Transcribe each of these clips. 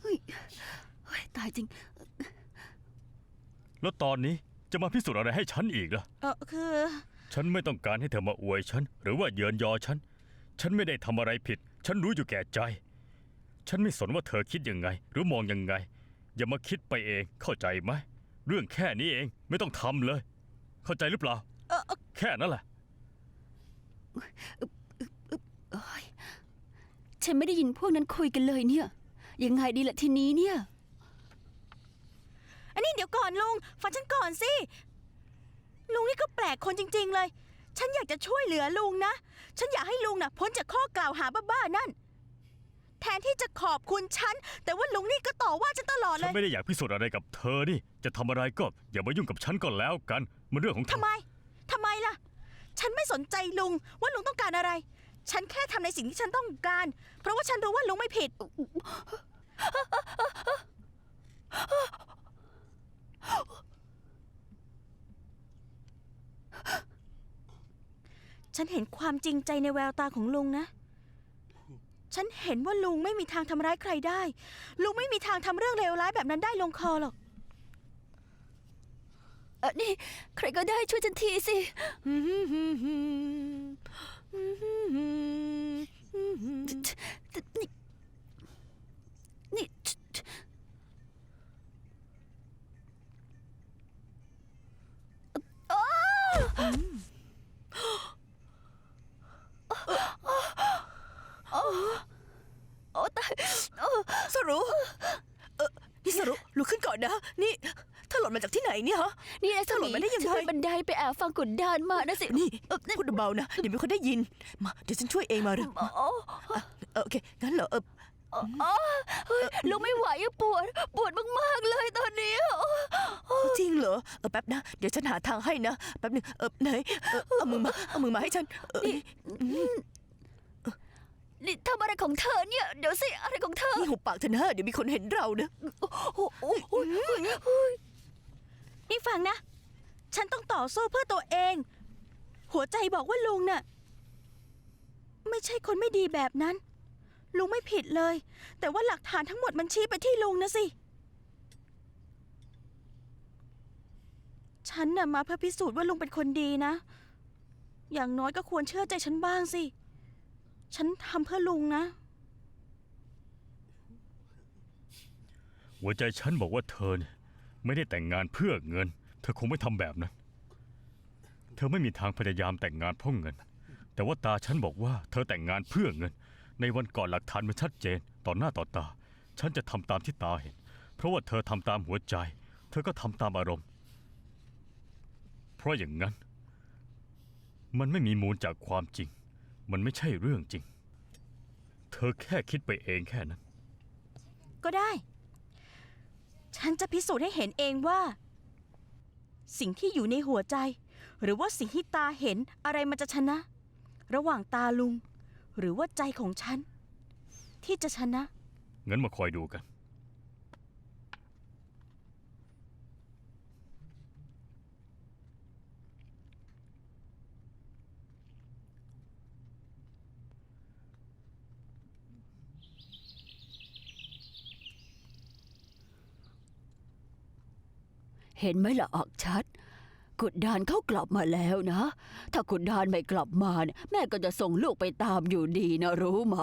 เฮ้ยเฮ้ยตายจริง แล้วตอนนี้จะมาพิสูจน์อะไรให้ฉันอีกล่ะ เออคือ ฉันไม่ต้องการให้เธอมาอวยฉัน หรือว่าเยินยอฉัน ฉันไม่ได้ทำอะไรผิด ฉันรู้อยู่แก่ใจ ฉันไม่สนว่าเธอคิดยังไง หรือมองยังไง อย่ามาคิดไปเองเข้าใจไหมเรื่องแค่นี้เองไม่ต้องทำเลย เข้าใจหรือเปล่า เออเออแค่นั้นแหละ ฉันไม่ได้ยินพวกนั้นคุยกันเลยเนี่ย ยังไงดีล่ะทีนี้เนี่ย อันนี้เดี๋ยวก่อนลุงฟังฉันก่อนสิ ลุงนี่ก็แปลกคนจริง ๆ เลย ฉันอยากจะช่วยเหลือลุงนะ ฉันอยากให้ลุงน่ะ พ้นจากข้อกล่าวหาบ้าๆนั่น แทนที่จะขอบคุณฉัน แต่ว่าลุงนี่ก็ต่อว่าฉันตลอดเลฉันยไม่ได้อยากพิสูจน์อะไรกับเธอนี่ จะทำอะไรก็อย่ามายุ่งกับฉันก็แล้วกัน มันเรื่องของเธทำอไมทำไมล่ะ ฉันไม่สนใจลุงว่าลุงต้องการอะไร ฉันแค่ทำในสิ่งที่ฉันต้องการ เพราะว่าฉันรู้ว่าลุงไม่ผิด ฉันเห็นความจริงใจในแววตาของลุงนะ ฉันเห็นว่าลุงไม่มีทางทำร้ายใครได้ ลุงไม่มีทางทำเรื่องเลวร้ายแบบนั้นได้ลงคอหรอก เออนี่ ใครก็ได้ช่วยฉันทีสินี่นี่โอ้ตายสรุเออนี่สรุลุกขึ้นก่อนนะ นี่ ธอหล่นมาจากที่ไหนเนี่ยฮะ นี่นะสหล่นมาได้ยังไง ฉันขึ้นบันไดไปแอบฟังกุดดานมานะสินี่เออพูดเบาๆนะ เดี๋ยวมีคนได้ยิน มา เดี๋ยวฉันช่วยเองมาเร็วโอ้โอ้เออโอเค งั้นเหรอเออโอ้เฮ้ยลุกไม่ไหวอะปวด ปวดมากๆเลยตอนนี้โอ้โอ้จริงเหรอ เออแป๊บนะ เดี๋ยวฉันหาทางให้นะ แป๊บหนึงเออไหนเออเอามือมา เอามือมาให้ฉัน เออนี่นี่ทำอะไรของเธอเนี่ย เดี๋ยวสิ อะไรของเธอ นี่หุบปากเธอนะ เดี๋ยวมีคนเห็นเรานะ โอ้โหโอ้โหโอ้โห นี่ฟังนะ ฉันต้องต่อสู้เพื่อตัวเอง หัวใจบอกว่าลุงน่ะ ไม่ใช่คนไม่ดีแบบนั้น ลุงไม่ผิดเลย แต่ว่าหลักฐานทั้งหมดมันชี้ไปที่ลุงนะสิ ฉันน่ะมาเพื่อพิสูจน์ว่าลุงเป็นคนดีนะ อย่างน้อยก็ควรเชื่อใจฉันบ้างสิ ฉันทำเพื่อลุงนะ หัวใจฉันบอกว่าเธอเนี่ย ไม่ได้แต่งงานเพื่อเงิน เธอคงไม่ทำแบบนั้น เธอไม่มีทางพยายามแต่งงานเพราะเงิน แต่ว่าตาฉันบอกว่าเธอแต่งงานเพื่อเงิน ในวันก่อนหลักฐานมันชัดเจน ต่อหน้าต่อตา ฉันจะทำตามที่ตาเห็น เพราะว่าเธอทำตามหัวใจ เธอก็ทำตามอารมณ์ เพราะอย่างนั้น มันไม่มีมูลจากความจริง มันไม่ใช่เรื่องจริง เธอแค่คิดไปเองแค่นั้น ก็ได้ ฉันจะพิสูจน์ให้เห็นเองว่า สิ่งที่อยู่ในหัวใจ หรือว่าสิ่งที่ตาเห็นอะไรมันจะชนะ ระหว่างตาลุง หรือว่าใจของฉัน ที่จะชนะ งั้นมาคอยดูกัน เห็นไหมล่ะออกชัด กุดดานเขากลับมาแล้วนะ ถ้ากุดดานไม่กลับมาเนี่ยแม่ก็จะส่งลูกไปตามอยู่ดีนะรู้ไหม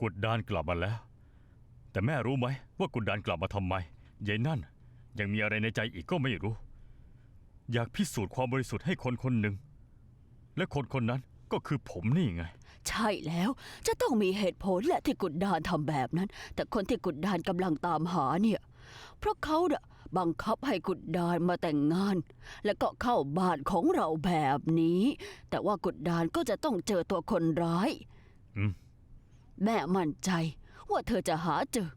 กุดดานกลับมาแล้ว แต่แม่รู้ไหมว่ากุดดานกลับมาทำไมยายนั่นยังมีอะไรในใจอีกก็ไม่รู้ อยากพิสูจน์ความบริสุทธิ์ให้คนคนหนึ่ง และคนคนนั้นก็คือผมนี่ไง ใช่แล้วจะต้องมีเหตุผลแหละที่กุดดานทำแบบนั้น แต่คนที่กุดดานกำลังตามหาเนี่ย เพราะเขาน่ะ บังคับให้กุดดานมาแต่งงาน แล้วก็เข้าบ้านของเราแบบนี้ แต่ว่ากุดดานก็จะต้องเจอตัวคนร้าย อืม แม่มั่นใจว่าเธอจะหาเจอ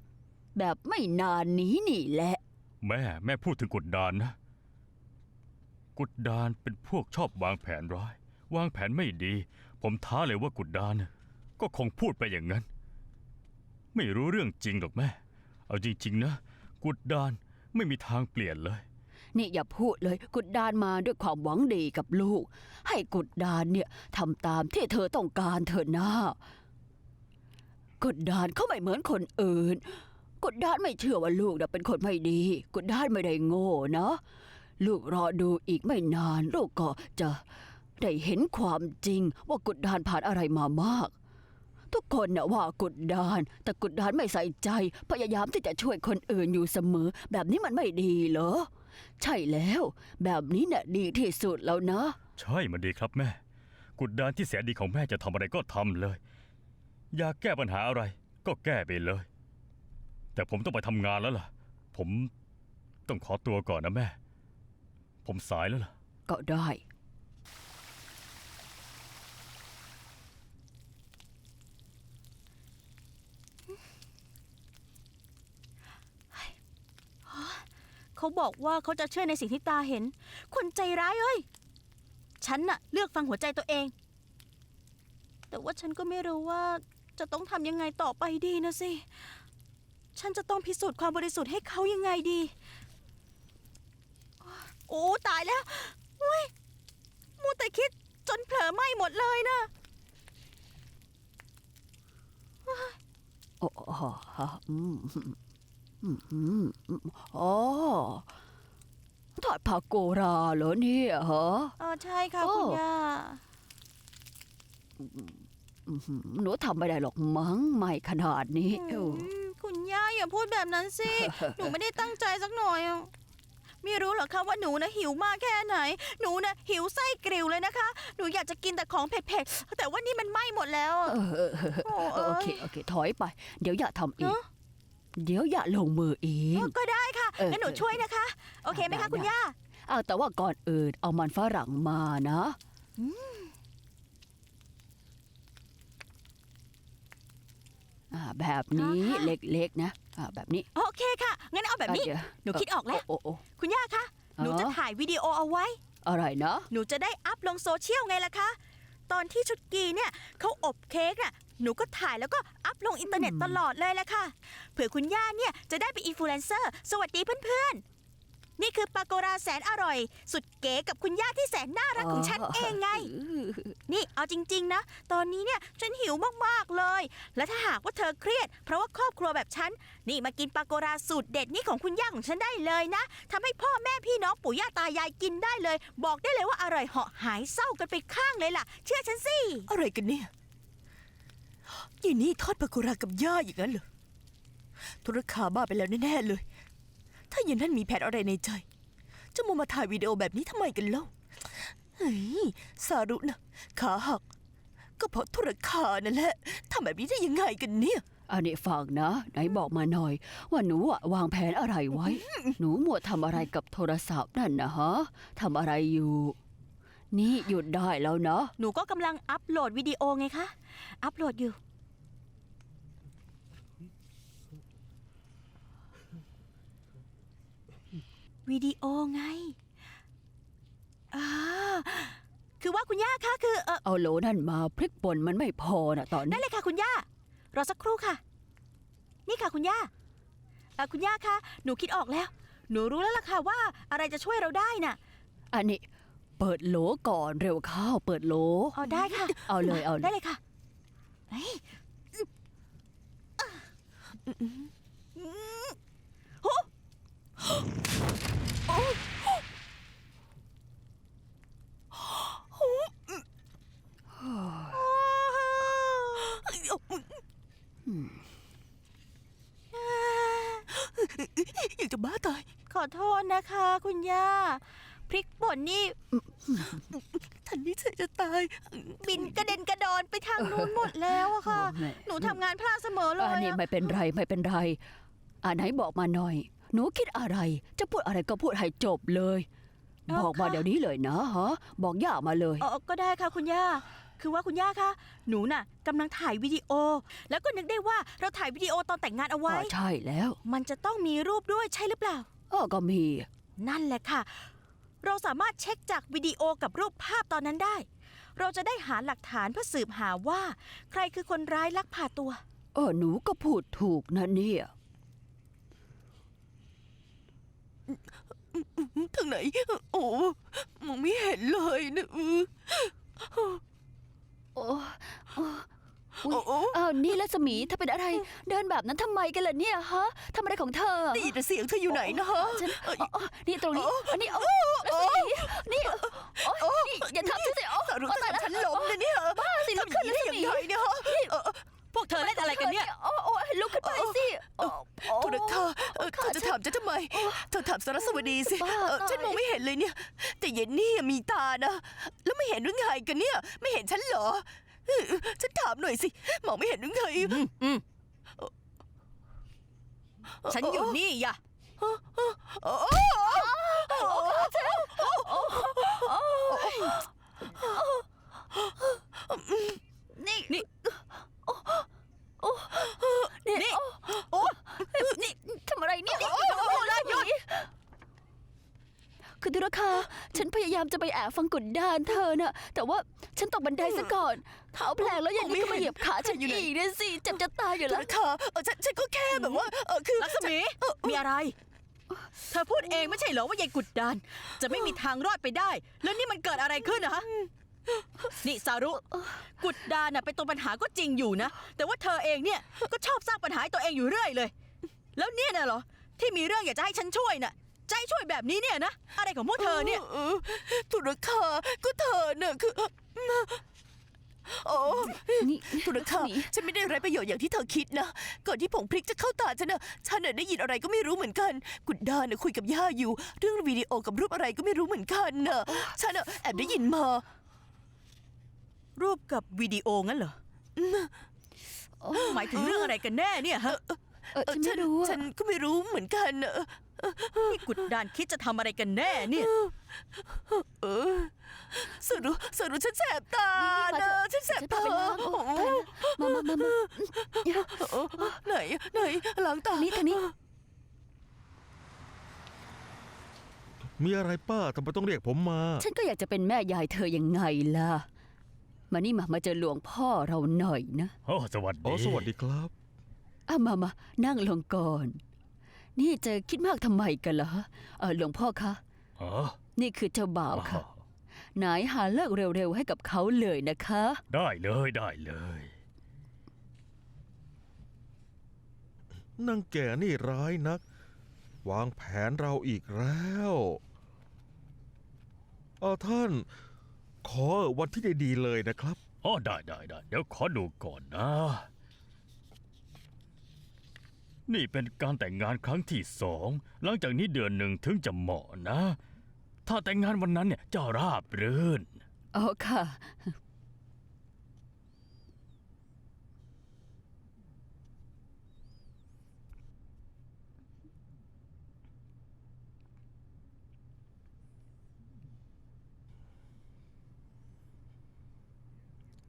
แบบไม่นานนี้นี่แหละ แม่แม่พูดถึงกุดดานนะ กุดดานเป็นพวกชอบวางแผนร้าย วางแผนไม่ดี ผมท้าเลยว่ากุดดานน่ะก็คงพูดไปอย่างนั้น ไม่รู้เรื่องจริงหรอกแม่ เอาจริงๆนะ กุดดาน ไม่มีทางเปลี่ยนเลย นี่อย่าพูดเลยกุดดานมาด้วยความหวังดีกับลูก ให้กุดดานเนี่ยทำตามที่เธอต้องการเธอหน้ากดดานเขาไม่เหมือนคนอื่นกดดานไม่เชื่อว่าลูกนะเป็นคนไม่ดีกดดานไม่ได้โง่นะ ลูกรอดูอีกไม่นาน ลูกก็จะได้เห็นความจริงว่ากดดานผ่านอะไรมามาก ทุกคนน่ะว่ากดดานแต่กดดานไม่ใส่ใจ พยายามที่จะช่วยคนอื่นอยู่เสมอ แบบนี้มันไม่ดีเหรอ ใช่แล้ว แบบนี้น่ะดีที่สุดแล้วนะ ใช่มันดีครับแม่ กุดดานที่แสนดีของแม่จะทำอะไรก็ทำเลย อยากแก้ปัญหาอะไร ก็แก้ไปเลย แต่ผมต้องไปทำงานแล้วล่ะ ผมต้องขอตัวก่อนนะแม่ ผมสายแล้วล่ะ ก็ได้ เขาบอกว่าเขาจะเชื่อในสิ่งที่ตาเห็น คนใจร้ายเอ้ย ฉันน่ะ เลือกฟังหัวใจตัวเอง แต่ว่าฉันก็ไม่รู้ว่าจะต้องทำยังไงต่อไปดีนะสิ ฉันจะต้องพิสูจน์ความบริสุทธิ์ให้เขายังไงดี โอ้ตายแล้วอุ้ยมูแต่คิดจนเผลอไหม้หมดเลยนะโอ้โหอืม อืมอืมอืมอ๋อทอดผักโกราเหรอเนี่ยฮะเออใช่ค่ะโอ้ คุณย่า อื้อหือหนูทำไม่ได้หรอกมั้งไม่ขนาดนี้อืเอ้ามคุณย่าอย่าพูดแบบนั้นสิ หนูไม่ได้ตั้งใจสักหน่อยอะไม่รู้เหรอคะว่าหนูนะหิวมากแค่ไหน หนูนะหิวไส้กริวเลยนะคะ หนูอยากจะกินแต่ของเผ็ดๆ แต่ว่านี่มันไหม้หมดแล้วอะ เออเออเออโอ้เออโอเคเอ้ยโอเค ถอยไป เดี๋ยวอย่าทำอีก เนอะ เดี๋ยวอย่าลงมือเองเออก็ได้ค่ะเออ งั้นหนูช่วยนะคะ โอเคไหมได้คะคุณได้ย่า อ้าวแต่ว่าก่อนอื่นเอามันฝรั่งมานะ อ่าแบบนี้อ่าค่ะเล็กๆนะอ่าแบบนี้โอเคค่ะ งั้นเอาแบบนี้ อะเดี๋ยวหนูคิดออกแล้ว โอ้โอ้ คุณย่าคะ หนูจะอ๋อถ่ายวิดีโอเอาไว้ อะไรนะ หนูจะได้อัพลงโซเชียลไงล่ะคะ ตอนที่ชุดกีเนี่ยเขาอบเค้กน่ะหนูก็ถ่ายแล้วก็อัพลงอินเทอร์เน็ตตลอดเลยแหละค่ะ เผื่อคุณย่าเนี่ยจะได้เป็นอินฟลูเอนเซอร์ สวัสดีเพื่อนๆ นี่คือปาโกราแสนอร่อย สุดเก๋กับคุณย่าที่แสนน่ารักของฉันเองไง นี่เอาจริง ๆ นะ ตอนนี้เนี่ยฉันหิวมากๆเลย และถ้าหากว่าเธอเครียด เพราะว่าครอบครัวแบบฉัน นี่มากินปาโกราสูตรเด็ดนี่ของคุณย่าของฉันได้เลยนะทำให้พ่อแม่พี่น้องปู่ย่าตายายกินได้เลย บอกได้เลยว่าอร่อยเหาะหายเศร้ากันไปข้างเลยล่ะ เชื่อฉันสิอะไรกันเนี่ยยี่นี่ทอดปลากุรากับย่าอย่างนั้นเหรอธุรคาบ้าไปแล้วแน่ๆเลย ถ้าอย่างนั้นมีแผนอะไรในใจ จะมัวมาถ่ายวิดีโอแบบนี้ทำไมกันเล่าเฮ้ยสารุนะขาหัก ก็เพราะธุรคานั่นแหละทำแบบนี้ได้ยังไงกันเนี่ยอันนี้ฟังนะ ไหนบอกมาหน่อย ว่าหนูอะวางแผนอะไรไว้ หนูมัวทำอะไรกับโทรศัพท์นั่นนะฮะทำอะไรอยู่ นี่หยุดได้แล้วเนาะหนูก็กำลังอัพโหลดวิดีโอไงคะ อัพโหลดอยู่ วิดีโอไงอ่าคือว่าคุณย่าคะคือเออเอาโหลนั่นมาพริกป่นมันไม่พอนะตอนได้นี้เลยค่ะคุณย่ารอสักครู่ค่ะ นี่ค่ะคุณย่าเอ่อคุณย่าคะหนูคิดออกแล้ว หนูรู้แล้วล่ะค่ะว่าอะไรจะช่วยเราได้น่ะอันนี้ เปิดโหลก่อนเร็วเข้าเปิดโหลอ๋อได้ค่ะ เอาเลยเอาเลได้ยเลยค่ะเฮ้ยโอ้โอยากจะบ้าตาย ขอโทษนะคะ คุณย่า พริกป่นนี่ ทันนี้เธอจะตาย บินกระเด็นกระดอนไปทางนู้นหมดแล้วอะค่ะ โอ้แม่ หนูทำงานพลาดเสมอเลยอันนี้อะไม่เป็นไรไม่เป็นไร อ่าไหนบอกมาหน่อย หนูคิดอะไร จะพูดอะไรก็พูดให้จบเลยบอกมาเดี๋ยวนี้เลยนะฮะ บอกย่ามาเลย เออก็ได้ค่ะคุณย่า คือว่าคุณย่าคะ หนูน่ะกำลังถ่ายวิดีโอ แล้วก็นึกได้ว่าเราถ่ายวิดีโอตอนแต่งงานเอาไว้ อ๋อใช่แล้ว มันจะต้องมีรูปด้วยใช่หรือเปล่าอ้อก็มี นั่นแหละค่ะ เราสามารถเช็คจากวิดีโอกับรูปภาพตอนนั้นได้ เราจะได้หาหลักฐานเพื่อสืบหาว่า ใครคือคนร้ายลักพาตัว เออหนูก็พูดถูกนะเนี่ย ทางไหน โอ้มองไม่เห็นเลยนะอือโอ้โอ้อุ๊ยโอ้โอ้อ้าวนี่รัศมีเธอเป็นอะไร เดินแบบนั้นทำไมกันล่ะเนี่ยฮะทำอะไรของเธอได้ยินแต่เสียงเธออยู่ไหนนะฮะ ฉันเอ้ยอ๋ออ๋อนี่ตรงนี้อันนี้เอารัศมีนี่โอ๊ยนี่อย่าทำฉันสิอ๋อสารุอ๋อจะตายแล้วทำฉันล้มนะเนี่ยบ้าสิลุกขึ้นทำอย่างนี้ได้รัศยังมีไงเนี่ยฮะเออพ วกเธอเล่นอะไรกันเนี่ย โอ้โอ้ลุกขึ้นไปสิโอ้โอ้โทษนะเธอเออเธอจะถามฉันทำไม เธอถามสารสวดีสิบ้าเออฉันมองไม่เห็นเลยเนี่ย แต่เย็นนี่มีตานะ แล้วไม่เห็นหรือไงกันเนี่ย ไม่เห็นฉันเหรอเออฉันถามหน่อยสิมองไม่เห็นหรือไงอืมฉันอยู่นี่อย่าโอ้นี่ นี่ นี่ นี่ โอ้นี่ทำอะไรเนี่ยโอ้โอ้รัศมีคือดุรคา ฉันพยายามจะไปแอบ ฟังกุดดานเธอน่ะ แต่ว่าฉันตกบันไดซะก่อน เท้าแผลงแล้วอย่างนี้ก็มาเหยียบขาฉันอีกเนี่ยสิเจ็บจะตายอยู่โทแล้วษนะคะเออฉันฉันก็แค่แบบว่าเออคือลักษมีมีอะไร เธอพูดเองไม่ใช่เหรอว่ายายกุดดาน จะไม่มีทางรอดไปได้ แล้วนี่มันเกิดอะไรขึ้นนะฮะนี่สารุ กุดดานน่ะเป็นตัวปัญหาก็จริงอยู่นะ แต่ว่าเธอเองเนี่ยก็ชอบสร้างปัญหาให้ตัวเองอยู่เรื่อยเลย แล้วเนี่ยน่ะเหรอที่มีเรื่องอยากจะให้ฉันช่วยน่ะ ใจะให้ช่วยแบบนี้เนี่ยนะ อะไรของพวกเธอเนี่ยออธุรคาก็เธอเนี่ยคือ โอ้นี่ธุรคารัศมีฉันไม่ได้ไรประโยชน์อย่างที่เธอคิดนะ ก่อนที่ผงพริกจะเข้าตาฉันนะฉันน่ะได้ยินอะไรก็ไม่รู้เหมือนกัน กุดดาน่ะคุยกับย่าอยู่ เรื่องวิดีโอกับรูปอะไรก็ไม่รู้เหมือนกันน่ะ ฉันน่ะแอบได้ยินมา รูปกับวิดีโองั้นเหรอโอ้หมายถึงเรื่องอะไรกันแน่เนี่ยฮะเออฉันไม่รู้อะฉันก็ไม่รู้เหมือนกันน่ะ นี่กุดดานคิดจะทำอะไรกันแน่เนี่ย เออสรุสรุฉันแสบตานี่นอะฉันแสบตาไปล้างโอ้มามามามาไหนไหนล้างตานี่ทางนี้มีอะไรป้าทำไมต้องเรียกผมมา ฉันก็อยากจะเป็นแม่ยายเธอยังไงล่ะ มานี่มามาเจอหลวงพ่อเราหน่อยนะ โอ้สวัสดี อ๋อ สวัสดีครับอะมามานั่งลงก่อน นี่จะคิดมากทำไมกันล่ะเออหลวงพ่อคะ อ๋อนี่คือเจ้าบ่าวค่ะไหนหาเลิกเร็วๆให้กับเขาเลยนะคะ ได้เลยได้เลย นางแก่นี่ร้ายนัก วางแผนเราอีกแล้วเออท่าน ขอวันที่ดีๆเลยนะครับ อ๋อได้ได้ได้เดี๋ยวขอดูก่อนนะ นี่เป็นการแต่งงานครั้งที่สอง หลังจากนี้เดือนหนึ่งถึงจะเหมาะนะ ถ้าแต่งงานวันนั้นเนี่ยจะราบรื่น อ๋อค่ะ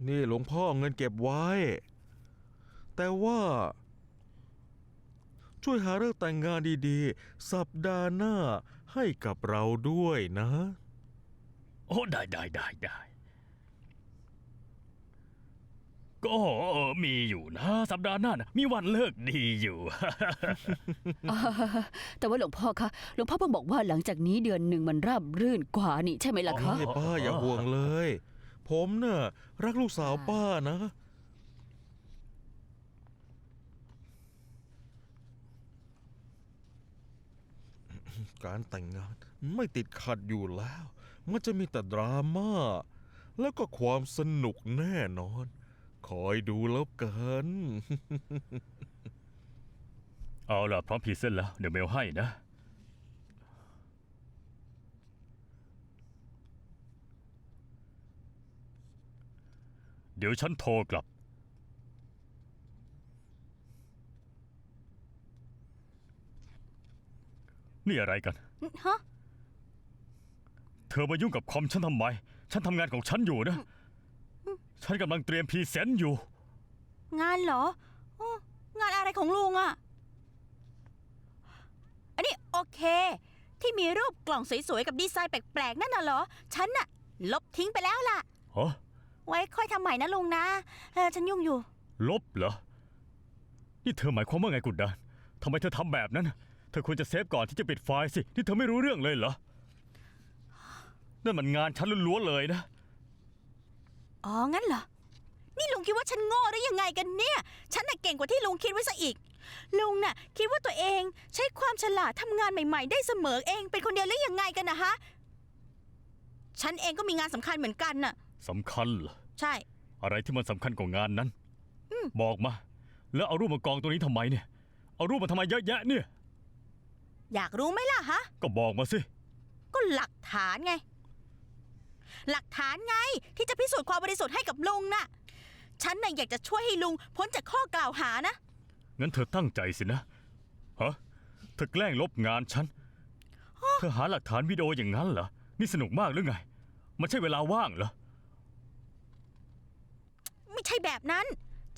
นี่หลวงพ่อเอาเงินเก็บไว้ แต่ว่า ช่วยหาเรื่องแต่งงานดีๆ สัปดาห์หน้าให้กับเราด้วยนะ โอ้ได้ได้ได้ได้ ก็เออมีอยู่นะ สัปดาห์หน้านะมีวันเลิกดีอยู่ อ่าแต่ว่าหลวงพ่อคะหลวงพ่อเพิ่งบอกว่าหลังจากนี้เดือนหนึ่งมันราบรื่นกว่านี่ใช่ไหมล่ะคะโอ้ยป้าอย่าห่วงเลย ผมน่ะรักลูกสาวป้านะ การแต่งงานไม่ติดขัดอยู่แล้ว มันจะมีแต่ดราม่า แล้วก็ความสนุกแน่นอน คอยดูแล้วกัน เอาล่ะ พร้อมพรีเซนต์แล้ว เดี๋ยวเมลให้นะ เดี๋ยวฉันโทรกลับ นี่อะไรกัน ฮะ เธอมายุ่งกับคอมฉันทำไม ฉันทำงานของฉันอยู่นะ ฉันกำลังเตรียมพรีเซนต์อยู่ งานเหรออ้องานอะไรของลุงอะอันนี้โอเค ที่มีรูปกล่องสวยๆ กับดีไซน์แปลกๆ นั่นน่ะเหรอ ฉันน่ะ ลบทิ้งไปแล้วล่ะ ฮะ ไว้ค่อยทำใหม่นะลุงนะเออฉันยุ่งอยู่ ลบเหรอ นี่เธอหมายความว่าไงกุดดานทำไมเธอทำแบบนั้นเธอควรจะเซฟก่อนที่จะปิดไฟล์สิ นี่เธอไม่รู้เรื่องเลยเหรอ นั่นมันงานฉันล้วนๆเลยนะ อ๋อ งั้นเหรอ นี่ลุงคิดว่าฉันโง่หรือยังไงกันเนี่ย ฉันน่ะเก่งกว่าที่ลุงคิดไว้ซะอีก ลุงน่ะ คิดว่าตัวเองใช้ความฉลาดทำงานใหม่ ๆ ได้เสมอเองเป็นคนเดียวหรือยังไงกันนะฮะ ฉันเองก็มีงานสำคัญเหมือนกันน่ะสำคัญเหรอ ใช่ อะไรที่มันสำคัญกว่างานนั้น บอกมา แล้วเอารูปมากองตัวนี้ทำไมเนี่ย เอารูปมาทำไมเยอะแยะเนี่ย อยากรู้ไหมล่ะฮะ ก็บอกมาสิ ก็หลักฐานไง หลักฐานไงที่จะพิสูจน์ความบริสุทธิ์ให้กับลุงน่ะ ฉันน่ะอยากจะช่วยให้ลุงพ้นจากข้อกล่าวหานะ งั้นเธอตั้งใจสินะ ฮะ เธอแกล้งลบงานฉัน เธอหาหลักฐานวิดีโออย่างนั้นเหรอ นี่สนุกมากหรือไง มันใช่เวลาว่างเหรอ ไม่ใช่แบบนั้น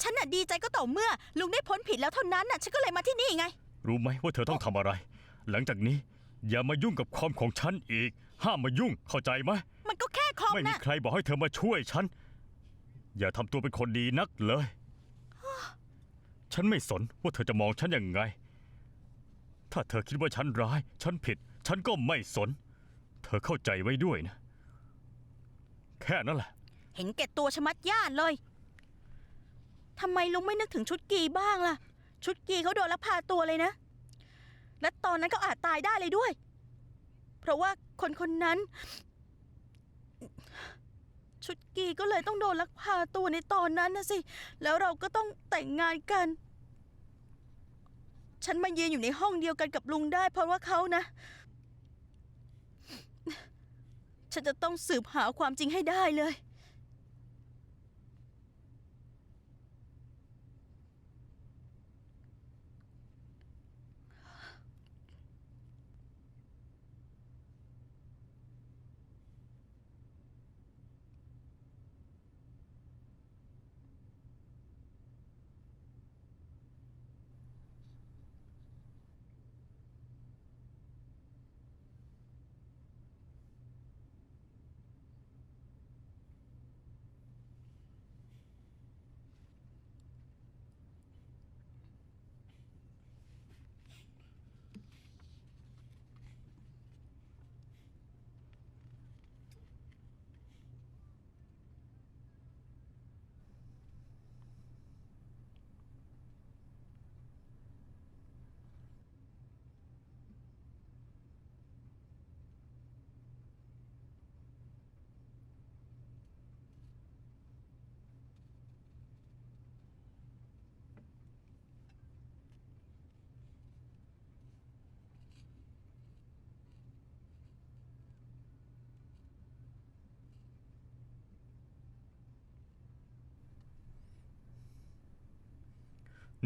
ฉันน่ะดีใจก็ต่อเมื่อ ลุงได้พ้นผิดแล้วเท่านั้นน่ะ ฉันก็เลยมาที่นี่ไง รู้ไหมว่าเธอต้องทำอะไร หลังจากนี้ อย่ามายุ่งกับคอมของฉันอีก ห้ามมายุ่งเข้าใจไหมมันก็แค่คอมไม่มีน่ะใครบอกให้เธอมาช่วยฉัน อย่าทำตัวเป็นคนดีนักเลย ฉันไม่สนว่าเธอจะมองฉันยังไง ถ้าเธอคิดว่าฉันร้าย ฉันผิด ฉันก็ไม่สน เธอเข้าใจไว้ด้วยนะ แค่นั้นแหละ เห็นแก่ตัวชะมัดญาติเลยทำไมลุงไม่นึกถึงชุดกีบ้างล่ะ ชุดกีเขาโดนลักพาตัวเลยนะ และตอนนั้นเขาอาจตายได้เลยด้วย เพราะว่าคนคนนั้น ชุดกีก็เลยต้องโดนลักพาตัวในตอนนั้นนะสิ แล้วเราก็ต้องแต่งงานกัน ฉันมาเยืนอยู่ในห้องเดียวกันกับลุงได้ เพราะว่าเขานะ ฉันจะต้องสืบหาความจริงให้ได้เลย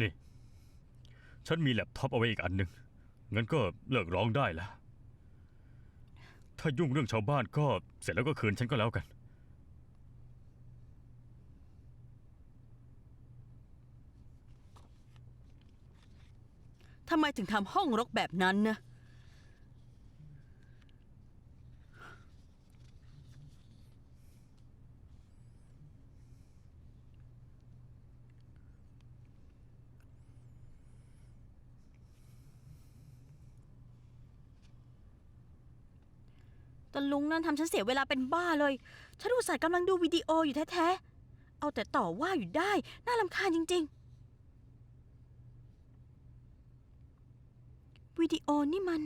นี่ ฉันมีแล็ปท็อปเอาไว้อีกอันหนึ่งงั้นก็เลิกร้องได้ละถ้ายุ่งเรื่องชาวบ้านก็เสร็จแล้วก็คืนฉันก็แล้วกัน ทำไมถึงทำห้องรกแบบนั้นนะ ตอนลุงนั่นทำฉันเสียเวลาเป็นบ้าเลย ฉันอุตส่าห์กำลังดูวิดีโออยู่แท้ๆ เอาแต่ต่อว่าอยู่ได้ น่าลำคาญจริง ๆ วิดีโอนี่มัน